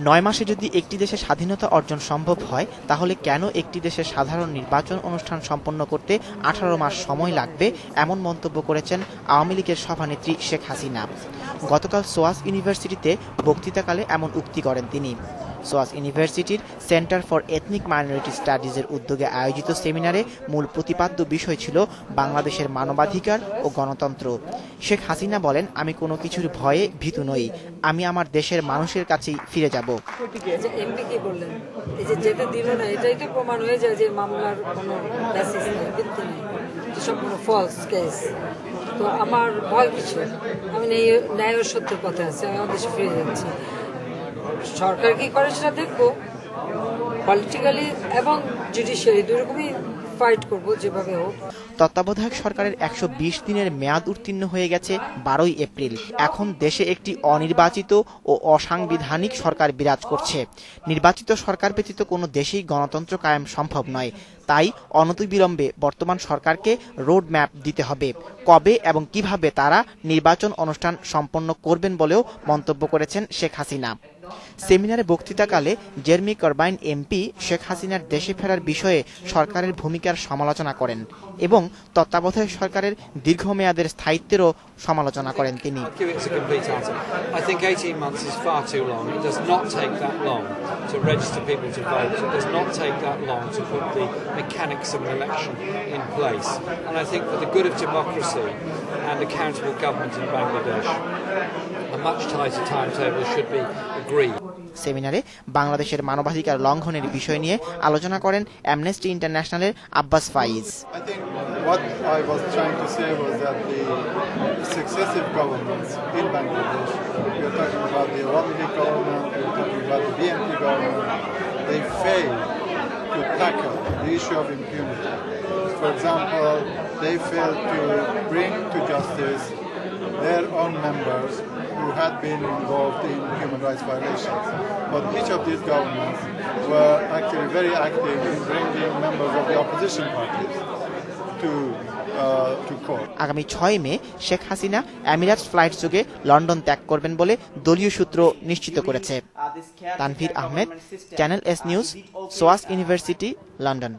নয় মাসে যদি একটি দেশে স্বাধীনতা অর্জন সম্ভব হয়, তাহলে কেন একটি দেশের সাধারণ নির্বাচন অনুষ্ঠান সম্পন্ন করতে আঠারো মাস সময় লাগবে, এমন মন্তব্য করেছেন আওয়ামী লীগের সভানেত্রী শেখ হাসিনা। গতকাল সোয়াস ইউনিভার্সিটিতে বক্তৃতাকালে এমন উক্তি করেন তিনি। সোয়াস ইউনিভার্সিটির সেন্টার ফর এথনিক মাইনরিটি স্টাডিজের উদ্যোগে আয়োজিত সেমিনারে মূল প্রতিপাদ্য বিষয় ছিল বাংলাদেশের মানবাধিকার ও গণতন্ত্র। শেখ হাসিনা বলেন, আমি কোনো কিছুর ভয়ে ভীতু নই। আমি আমার দেশের মানুষের কাছেই ফিরে যাব। তো আমার ভয় কিছু, আমি ন্যায় ও পথে আছি, আমি আমার দেশে ফিরে যাচ্ছি। সরকার কি করে সেটা দেখব। পলিটিক্যালি এবং জুডিশিয়ারি দুই রকমই ফাইট করব যেভাবে হোক। তত্ত্বাবধায়ক সরকারের একশো বিশ দিনের মেয়াদ উত্তীর্ণ হয়ে গেছে বারোই এপ্রিল। এখন দেশে একটি অনির্বাচিত ও অসাংবিধানিক সরকার বিরাজ করছে। নির্বাচিত সরকার ব্যতীত কোনো দেশেই গণতন্ত্র কায়েম সম্ভব নয়। তাই অনতিবিলম্বে বর্তমান সরকারকে রোড ম্যাপ দিতে হবে। কবে এবং কীভাবে তারা নির্বাচন অনুষ্ঠান সম্পন্ন করবেন বলেও মন্তব্য করেছেন শেখ হাসিনা। সেমিনারে বক্তৃতাকালে জেরমি করবাইন এমপি শেখ হাসিনার দেশে ফেরার বিষয়ে সরকারের ভূমিকার সমালোচনা করেন এবং তত্ত্বাবধায়ক সরকারের দীর্ঘমেয়াদের স্থায়িত্বেরও সমালোচনা করেন তিনি। Much. সেমিনারে বাংলাদেশের মানবাধিকার লঙ্ঘনের বিষয় নিয়ে আলোচনা করেন Amnesty ইন্টারন্যাশনালের Abbas Faiz. For example, they failed to bring to justice their own members who had been involved in human rights violations. But each of these governments were actually very active in bringing members of the opposition parties to, uh. আগামী ছয় May Sheikh Hasina Emirates flight যোগে London ত্যাগ করবেন বলে দলীয় সূত্র নিশ্চিত করেছে Tanvir Ahmed channel S news SOAS university London